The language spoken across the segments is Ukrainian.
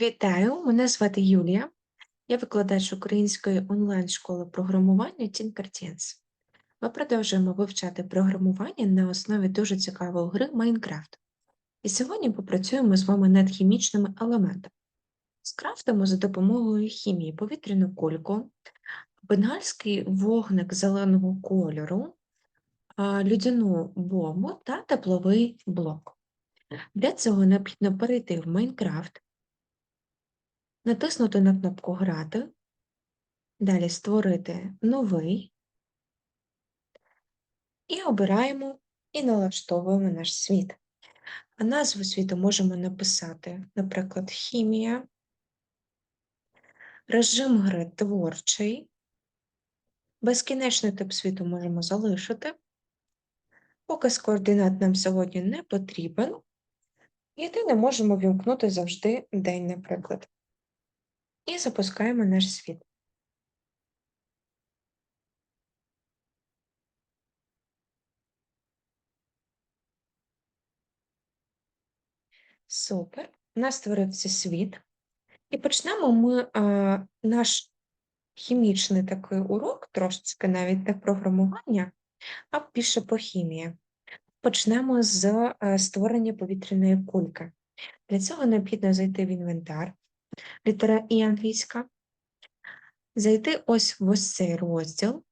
Вітаю, мене звати Юлія. Я викладач української онлайн-школи програмування Tinkertians. Ми продовжуємо вивчати програмування на основі дуже цікавої гри Майнкрафт. І сьогодні попрацюємо з вами над хімічними елементами. Скрафтимо за допомогою хімії повітряну кульку, бенгальський вогник зеленого кольору, людяну бомбу та тепловий блок. Для цього необхідно перейти в Майнкрафт, натиснути на кнопку Грати, далі створити новий і обираємо і налаштовуємо наш світ. А назву світу можемо написати, наприклад, хімія, режим гри творчий, безкінечний тип світу можемо залишити. Показ координат нам сьогодні не потрібен. Єдине можемо вімкнути завжди день, наприклад. І запускаємо наш світ. Супер. У нас створився світ. І почнемо ми а, наш хімічний такий урок, трошечки навіть не програмування, а більше по хімії. Почнемо з е, створення повітряної кульки. Для цього необхідно зайти в інвентар, літера І англійська, зайти ось в ось цей розділ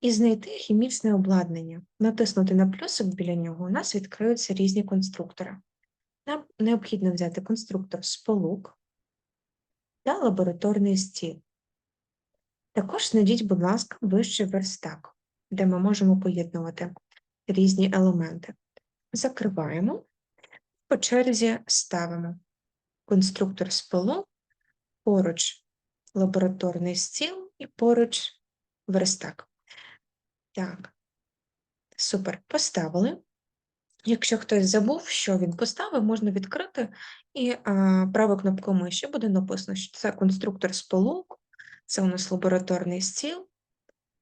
і знайти хімічне обладнання. Натиснути на плюсик біля нього, у нас відкриються різні конструктори. Нам необхідно взяти конструктор сполук та лабораторний стіл. Також знайдіть, будь ласка, вищий верстак, де ми можемо поєднувати різні елементи. Закриваємо, по черзі ставимо конструктор сполук, поруч лабораторний стіл і поруч верстак. Так, супер, поставили. Якщо хтось забув, що він поставив, можна відкрити і а, правою кнопкою миші буде написано, що це конструктор сполук, це у нас лабораторний стіл.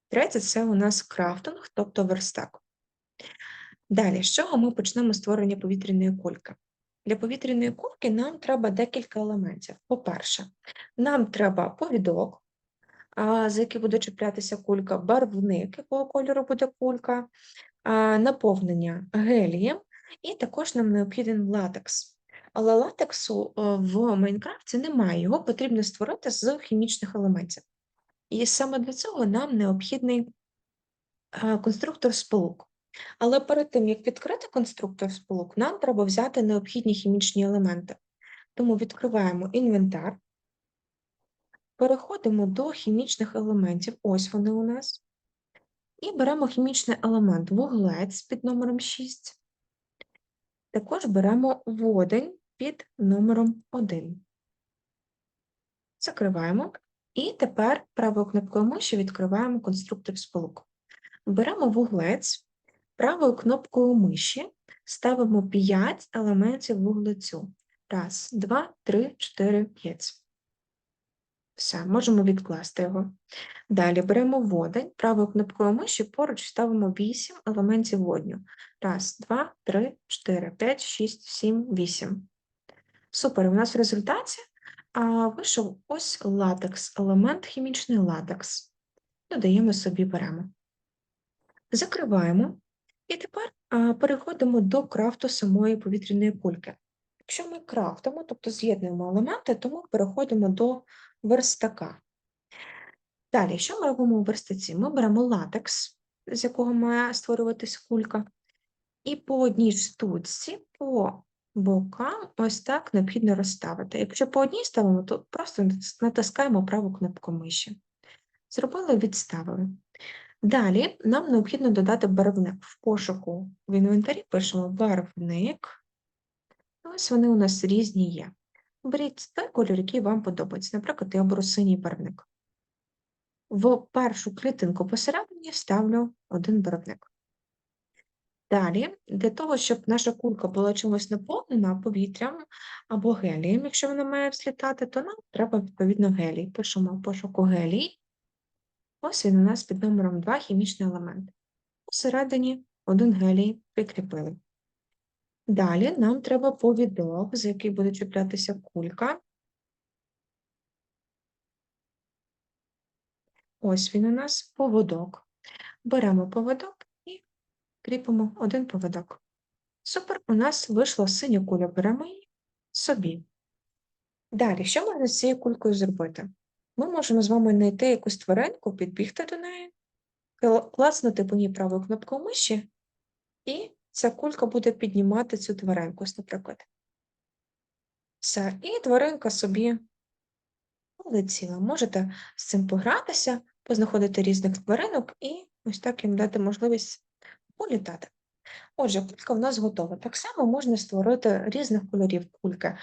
Третє це у нас крафтинг, тобто верстак. Далі, з чого ми почнемо створення повітряної кульки? Для повітряної кульки нам треба декілька елементів. По-перше, нам треба повідок, за який буде чіплятися кулька, барвник, якого кольору буде кулька, наповнення гелієм, і також нам необхіден латекс. Але латексу е, в Майнкрафті немає, його потрібно створити з хімічних елементів. І саме для цього нам необхідний е, конструктор сполук. Але перед тим, як відкрити конструктор сполук, нам треба взяти необхідні хімічні елементи. Тому відкриваємо інвентар, переходимо до хімічних елементів, ось вони у нас, і беремо хімічний елемент вуглець під номером 6. Також беремо водень під номером 1. Закриваємо. І тепер правою кнопкою миші відкриваємо конструктор сполук. Беремо вуглець, правою кнопкою миші ставимо 5 елементів вуглецю. Раз, два, три, чотири, п'ять. Все, можемо відкласти його. Далі беремо водень, правою кнопкою миші поруч ставимо 8 елементів водню. Раз, два, три, чотири, п'ять, шість, сім, вісім. Супер, у нас в результаті а, вийшов ось латекс, елемент хімічний латекс. Додаємо собі беремо. Закриваємо. І тепер переходимо до крафту самої повітряної кульки. Якщо ми крафтимо, тобто з'єднуємо елементи, то ми переходимо до верстака. Далі, що ми робимо у верстаці? Ми беремо латекс, з якого має створюватись кулька, і по одній штучці, по бокам ось так необхідно розставити. Якщо по одній ставимо, то просто натискаємо праву кнопку миші. Зробили, відставили. Далі нам необхідно додати барвник. В пошуку в інвентарі пишемо барвник. Ось вони у нас різні є. Беріть той кольор, який вам подобається. Наприклад, я беру синій барвник. В першу клітинку посередині ставлю один барвник. Далі, для того, щоб наша кулька була чимось наповнена повітрям або гелієм, якщо вона має взлітати, то нам треба, відповідно, гелій. Пишемо пошуку гелій. Ось він у нас під номером 2 хімічний елемент. Посередині один гелій прикріпили. Далі нам треба повідок, за який буде чіплятися кулька. Ось він у нас поводок. Беремо поводок і кріпимо один поводок. Супер, у нас вийшла синя куля, беремо її собі. Далі, що можна з цією кулькою зробити? Ми можемо з вами знайти якусь тваринку, підбігти до неї, кл- класнути по ній правою кнопкою миші, і ця кулька буде піднімати цю тваринку, наприклад. Все, і тваринка собі полетіла. Можете з цим погратися, познаходити різних тваринок і ось так їм дати можливість політати. Отже, кулька в нас готова. Так само можна створити різних кольорів кульки,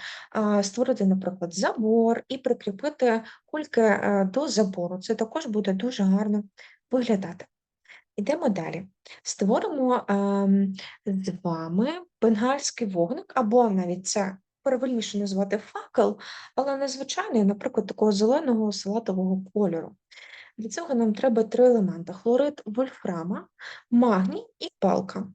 створити, наприклад, забор і прикріпити кульки е, до забору. Це також буде дуже гарно виглядати. Йдемо далі. Створимо ем, з вами бенгальський вогник, або навіть це правильніше назвати факел, але незвичайний, наприклад, такого зеленого салатового кольору. Для цього нам треба три елементи: хлорид вольфрама, магній і палка.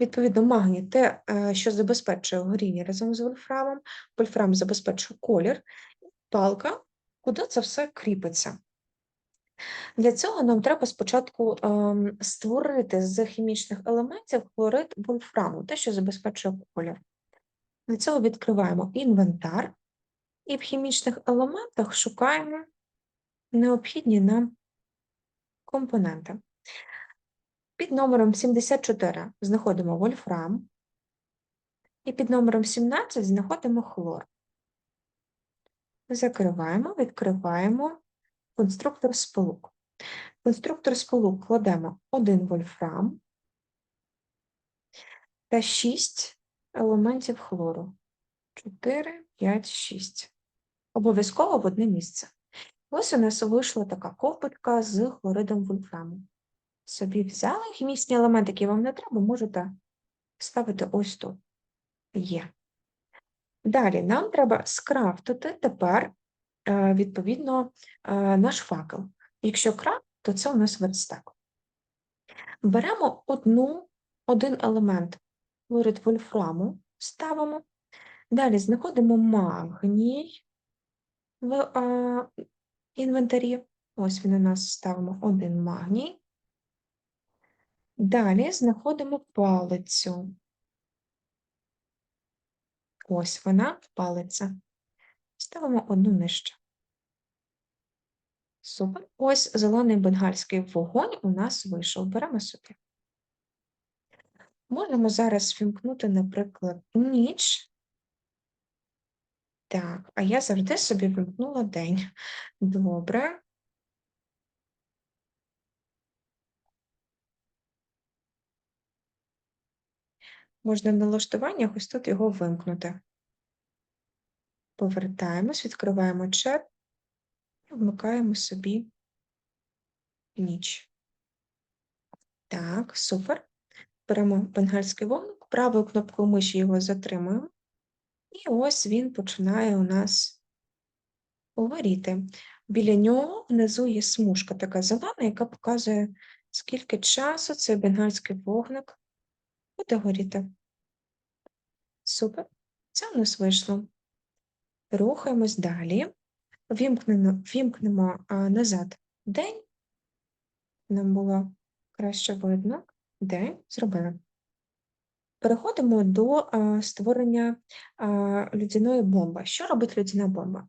Відповідно, магній те, е, що забезпечує горіння разом з вольфрамом, вольфрам забезпечує колір, палка, куди це все кріпиться. Для цього нам треба спочатку ем, створити з хімічних елементів хлорид вольфраму, те, що забезпечує колір. Для цього відкриваємо інвентар і в хімічних елементах шукаємо необхідні нам компоненти. Під номером 74 знаходимо вольфрам, і під номером 17 знаходимо хлор. Закриваємо, відкриваємо конструктор сполук. Конструктор сполук кладемо 1 вольфрам та 6 елементів хлору. 4, 5, 6. Обов'язково в одне місце. Ось у нас вийшла така ковпитка з хлоридом вольфраму. Собі взяли хімічні елементи, які вам не треба, можете ставити ось тут. Є. Далі нам треба скрафтити тепер, е, відповідно, е, наш факел. Якщо крафт, то це у нас верстак. Беремо одну, один елемент хлорид вольфраму, ставимо. Далі знаходимо магній в а, інвентарі. Ось він у нас ставимо один магній. Далі знаходимо палицю. Ось вона, палиця. Ставимо одну нижче. Супер. Ось зелений бенгальський вогонь у нас вийшов. Беремо собі. Можемо зараз вімкнути, наприклад, ніч. Так, а я завжди собі вимкнула день. Добре. Можна в налаштуваннях ось тут його вимкнути. Повертаємось, відкриваємо чат і вмикаємо собі ніч. Так, супер. Беремо бенгальський вогник, правою кнопкою миші його затримуємо. І ось він починає у нас горіти. Біля нього внизу є смужка така зелена, яка показує, скільки часу цей бенгальський вогник буде горіти. Супер. Це у нас вийшло. Рухаємось далі. Вімкнемо, вімкнемо назад день. Нам було краще видно. День зробили. Переходимо до створення людяної бомби. Що робить людяна бомба?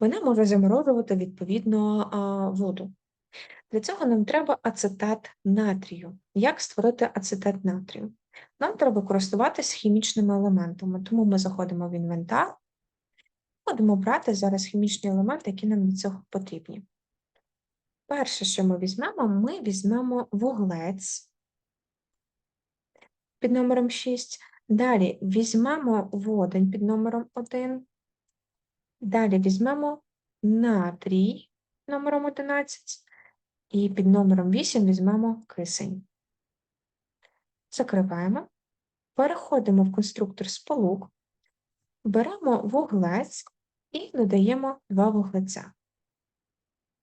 Вона може заморожувати відповідно воду. Для цього нам треба ацетат натрію. Як створити ацетат натрію? Нам треба користуватись хімічними елементами, тому ми заходимо в інвентар, будемо брати зараз хімічні елементи, які нам для цього потрібні. Перше, що ми візьмемо, ми візьмемо вуглець під номером 6. Далі візьмемо водень під номером 1. Далі візьмемо натрій номером 11. І під номером 8 візьмемо кисень. Закриваємо. Переходимо в конструктор сполук, беремо вуглець і додаємо два вуглеця.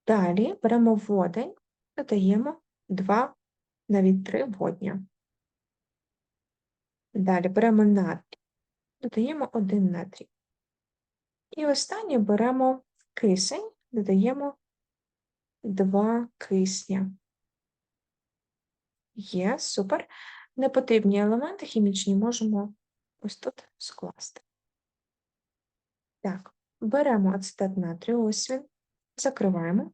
Далі беремо водень, додаємо два, навіть три водня. Далі беремо натрій, додаємо 1 натрій. І останнє беремо кисень, додаємо 2 кисня. Є, супер. Непотрібні елементи хімічні можемо ось тут скласти. Так, беремо ацетат натрію, ось він, закриваємо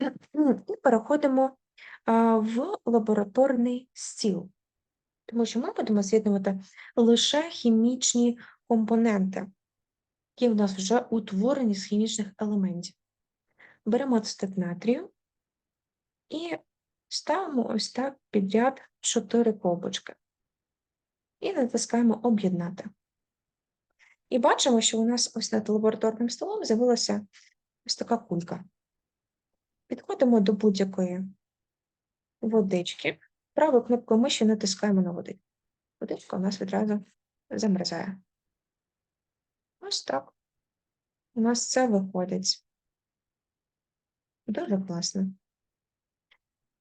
і переходимо в лабораторний стіл, тому що ми будемо з'єднувати лише хімічні компоненти, які в нас вже утворені з хімічних елементів. Беремо ацетат натрію і ставимо ось так підряд 4 колбочки і натискаємо Об'єднати. І бачимо, що у нас ось над лабораторним столом з'явилася ось така кулька. Підходимо до будь-якої водички. Правою кнопкою миші натискаємо на водичку. Водичка у нас відразу замерзає. Ось так. У нас це виходить. Дуже класно.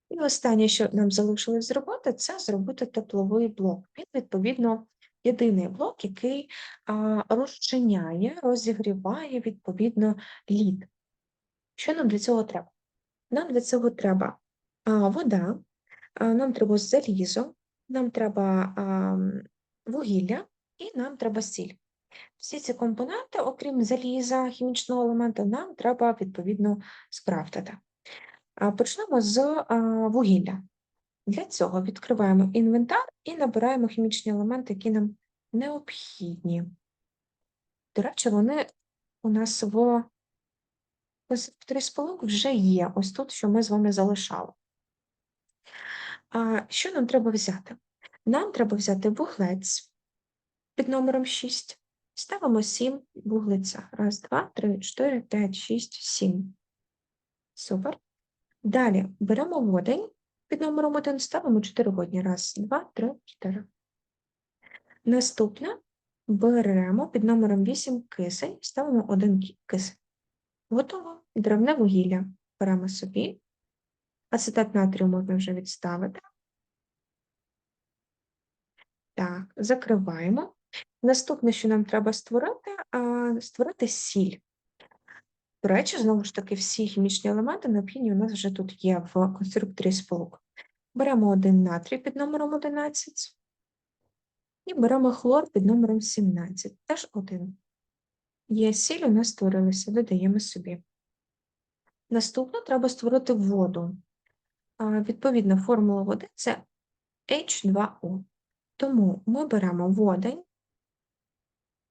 І останнє, що нам залишилось зробити, це зробити тепловий блок. Він, відповідно, єдиний блок, який розчиняє, розігріває, відповідно, лід. Що нам для цього треба? Нам для цього треба вода, нам треба залізо, нам треба вугілля і нам треба сіль. Всі ці компоненти, окрім заліза, хімічного елемента, нам треба, відповідно, скрафтити. Почнемо з вугілля. Для цього відкриваємо інвентар і набираємо хімічні елементи, які нам необхідні. До речі, вони у нас в конструкторі сполук вже є. Ось тут, що ми з вами залишали. А що нам треба взяти? Нам треба взяти вуглець під номером 6. Ставимо 7 вуглеця. Раз, два, три, чотири, п'ять, шість, сім. Супер. Далі беремо водень під номером 1, ставимо 4 водні. Раз, два, три, чотири. Наступне беремо під номером 8 кисень, ставимо 1 кисень. Готово. Древне вугілля беремо собі. Ацетат натрію можна вже відставити. Так, закриваємо. Наступне, що нам треба створити, створити сіль. До речі, знову ж таки, всі хімічні елементи необхідні у нас вже тут є в конструкторі сполук. Беремо один натрій під номером 11 і беремо хлор під номером 17, теж один. Є сіль, у нас створилася, додаємо собі. Наступно треба створити воду. Відповідна формула води це H2O. Тому ми беремо водень,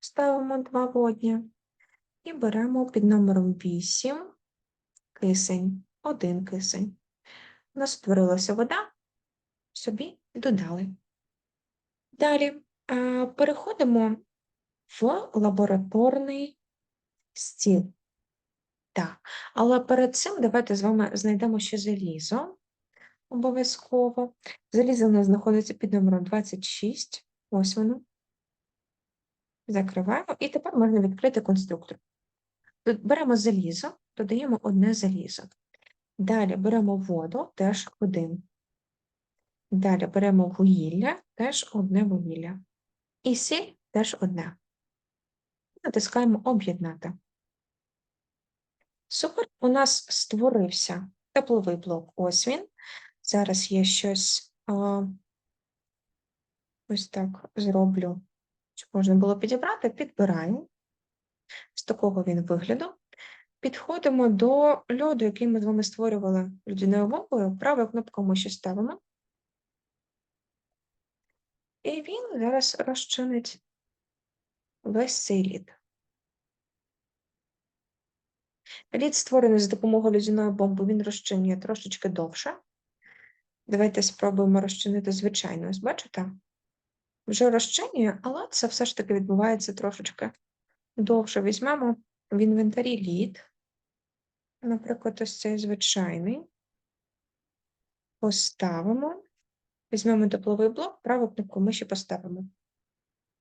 ставимо два водні, і беремо під номером 8 кисень, один кисень. У нас створилася вода, собі додали. Далі переходимо в лабораторний стіл. Так, але перед цим давайте з вами знайдемо ще залізо. Обов'язково. Залізо у нас знаходиться під номером 26. Ось воно. Закриваємо, і тепер можна відкрити конструктор. Беремо залізо, додаємо одне залізо. Далі беремо воду, теж один. Далі беремо вугілля, теж одне вугілля. І сіль теж одне. Натискаємо Об'єднати. Супер, у нас створився тепловий блок. Ось він. Зараз я щось ось так зроблю, щоб можна було підібрати, підбираю. З такого він вигляду. Підходимо до льоду, який ми з вами створювали людяною бомбою, правою кнопкою миші ставимо. І він зараз розчинить весь цей лід. Лід створений за допомогою людяної бомби, він розчинює трошечки довше. Давайте спробуємо розчинити звичайно. Ось бачите? Вже розчинює, але це все ж таки відбувається трошечки довше. Візьмемо в інвентарі лід. Наприклад, ось цей звичайний. Поставимо. Візьмемо тепловий блок, праву кнопку миші поставимо.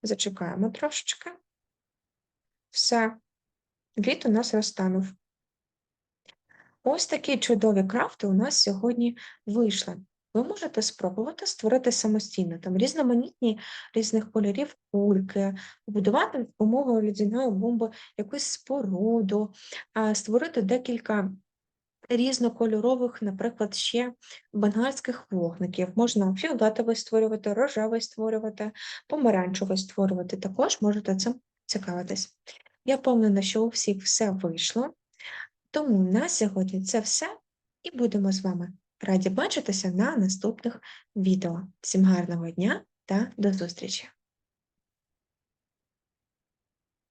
Зачекаємо трошечки. Все. Лід у нас розтанув. Ось такі чудові крафти у нас сьогодні вийшли. Ви можете спробувати створити самостійно там різноманітні різних кольорів кульки, побудувати допомогою ледяної бомби якусь споруду, створити декілька різнокольорових, наприклад, ще бенгальських вогників. Можна фіолетовий створювати, рожевий створювати, помаранчевий створювати. Також можете цим цікавитись. Я впевнена, що у всіх все вийшло. Тому на сьогодні це все, і будемо з вами раді бачитися на наступних відео. Всім гарного дня та до зустрічі!